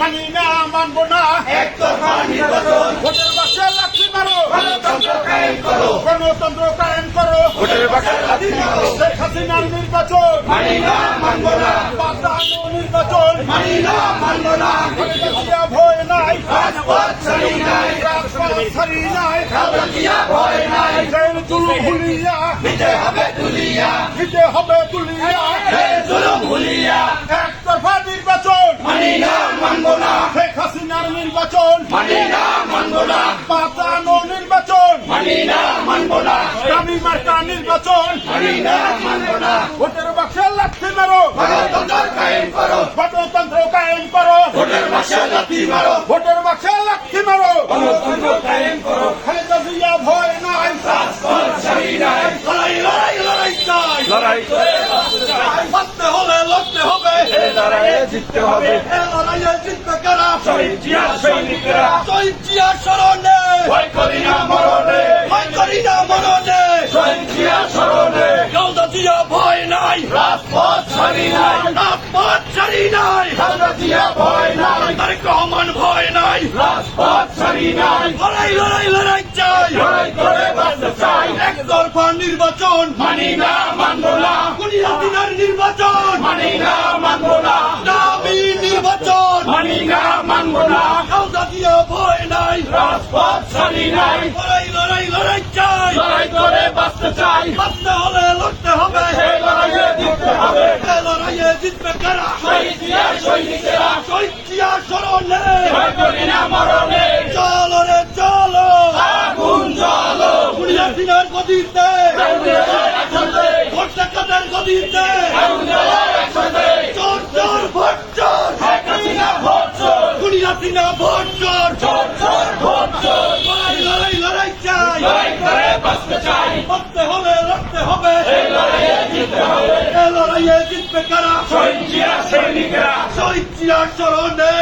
মানি না মানবো না। একতরফা নির্বাচন ভোটের বাক্সে লাঠি মারো। গণতন্ত্র কায়েম করো। গণতন্ত্র কায়েম করো। ভোটের বাক্সে লাথি মারো। শেখ হাসিনার নির্বাচন। মানি না মানব না। বাঁচানো নির্বাচন। মানি না মানব না। খালেদা ভয় নাই। রাজপথ ছাড়ি নাই। রাজপথ ছাড়ি নাই। খালেদা ভয় নাই। জেল জুলুম ভুলিয়া। নিতে হবে তুলিয়া দিতে হবে তুলিয়া এই জুলুম ভুলিয়া একতরফা নির্বাচন মানি না মানব না। শেখ হাসিনার নির্বাচন। মানি না মানব না। বাঁচানো নির্বাচন। মানি না মানব না। দামি মার্কা নির্বাচন। মানি না মানব না। ভোটের বাক্সে লাঠি মারো। গণতন্ত্র কায়েম করো। গণতন্ত্র কায়েম করো। ভোটের বাক্সে লাথি মারো। ভোটের বাক্সে লাঠি মারো। গণতন্ত্র কায়েম করো। খালেদা জিয়া ভয় নাই। রাজপথ ছাড়ি নাই। লড়াই লড়াই লড়াই চাই। লড়াই করে বাঁচতে হলে লড়তে হবে লড়াইয়ে জিততে হবে। জিতবে কারা? শহীদ জিয়া সৈনিকরা। শহীদ জিয়া স্মরণে ভয় করি না মরণে। ভয় করি না মরণে। শহীদ জিয়া স্মরণে খালেদা জিয়া ভয় নাই। রাজপথ ছাড়ি নাই। রাজপথ ছাড়ি নাই। খালেদা জিয়া ভয় নাই। তারেক রহমান ভয় নাই। রাজপথ ছাড়ি নাই। লড়াই লড়াই লড়াই চাই। লড়াই করে বাঁচতে চাই। একতরফা নির্বাচন। মানি না মানব না। নির্বাচন। মানি না রাজপথ ছাড়ি নাই। লড়াই লড়াই লড়াই চাই। লড়াই করে বাঁচতে চাই। বাঁচতে হলে লড়তে হবে। এই লড়াইয়ে জিততে হবে। এ লড়াইয়ে জিতবে কারা? শহীদ জিয়া সৈনিকেরা শহীদ জিয়া স্মরণে। করি না মরণে। চলো রে চলো। আগুন জ্বলো। কুড়িয়াদিনের গদিতে একসাথে ভোট ডাকাতের গদিতে আগুন জ্বলো একসাথে চোর চোর ভোট চোর শেখ হাসিনা ভোট চোর কুড়িয়াদিনা ভোট চোর চোর চোর ভোট চোর। লড়াই লড়াই লড়াই চাই। লড়াই করে বাঁচতে চাই। বাঁচতে হলে লড়তে হবে। এই লড়াইয়ে জিততে হবে। এ লড়াইয়ে জিতবে কারা? শহীদ জিয়া সৈনিকেরা শহীদ স্মরণে